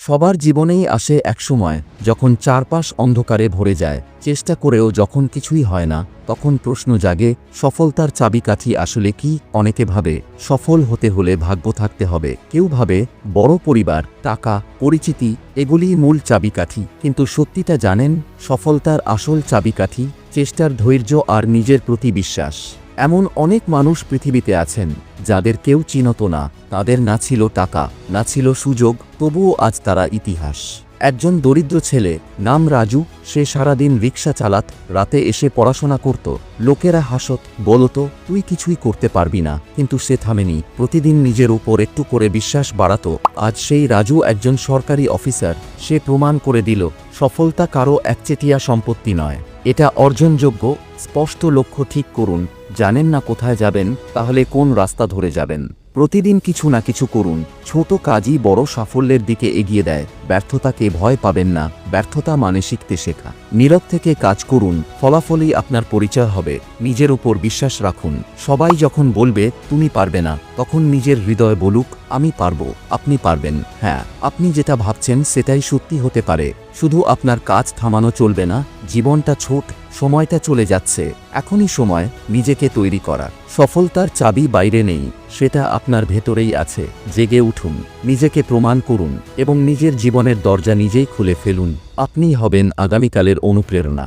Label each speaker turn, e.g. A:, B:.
A: সবার জীবনেই আসে একসময় যখন চারপাশ অন্ধকারে ভরে যায়। চেষ্টা করেও যখন কিছুই হয় না, তখন প্রশ্ন জাগে, সফলতার চাবিকাঠি আসলে কি? অনেকে ভাবে, সফল হতে হলে ভাগ্য থাকতে হবে। কেউ ভাবে, বড় পরিবার, টাকা, পরিচিতি, এগুলিই মূল চাবিকাঠি। কিন্তু সত্যিটা জানেন, সফলতার আসল চাবিকাঠি, চেষ্টার ধৈর্য আর নিজের প্রতি বিশ্বাস। এমন অনেক মানুষ পৃথিবীতে আছেন, যাদের কেউ চিনত না, তাদের না ছিল টাকা, না ছিল সুযোগ, তবুও আজ তারা ইতিহাস। একজন দরিদ্র ছেলে, নাম রাজু, সে সারাদিন রিক্সা চালাত, রাতে এসে পড়াশোনা করত। লোকেরা হাসত, বলতো, তুই কিছুই করতে পারবি না। কিন্তু সে থামেনি, প্রতিদিন নিজের উপর একটু করে বিশ্বাস বাড়াতো। আজ সেই রাজু একজন সরকারি অফিসার, সে প্রমাণ করে দিল, সফলতা কারও একচেটিয়া সম্পত্তি নয়। এটা অর্জনযোগ্য, স্পষ্ট লক্ষ্য ঠিক করুন জানেন না কোথায় যাবেন, তাহলে কোন রাস্তা ধরে যাবেন। প্রতিদিন কিছু না কিছু করুন, ছোট কাজই বড় সাফল্যের দিকে এগিয়ে দেয়। ব্যর্থতাকে ভয় পাবেন না, ব্যর্থতা মানে শিখতে শেখা। নীরব থেকে কাজ করুন, ফলাফলই আপনার পরিচয় হবে, নিজের উপর বিশ্বাস রাখুন। সবাই যখন বলবে, তুমি পারবে না, তখন নিজের হৃদয় বলুক, আমি পারব, আপনি পারবেন। হ্যাঁ আপনি যেটা ভাবছেন সেটাই সত্যি হতে পারে। শুধু আপনার কাজ থামানো চলবে না, জীবনটা ছোট, সময়টা চলে যাচ্ছে। এখনই সময় নিজেকে তৈরি করা। সফলতার চাবি বাইরে নেই, সেটা আপনার ভেতরেই আছে। জেগে উঠুন, নিজেকে প্রমাণ করুন এবং নিজের জীবনের দরজা নিজেই খুলে ফেলুন। আপনিই হবেন আগামীকালের অনুপ্রেরণা।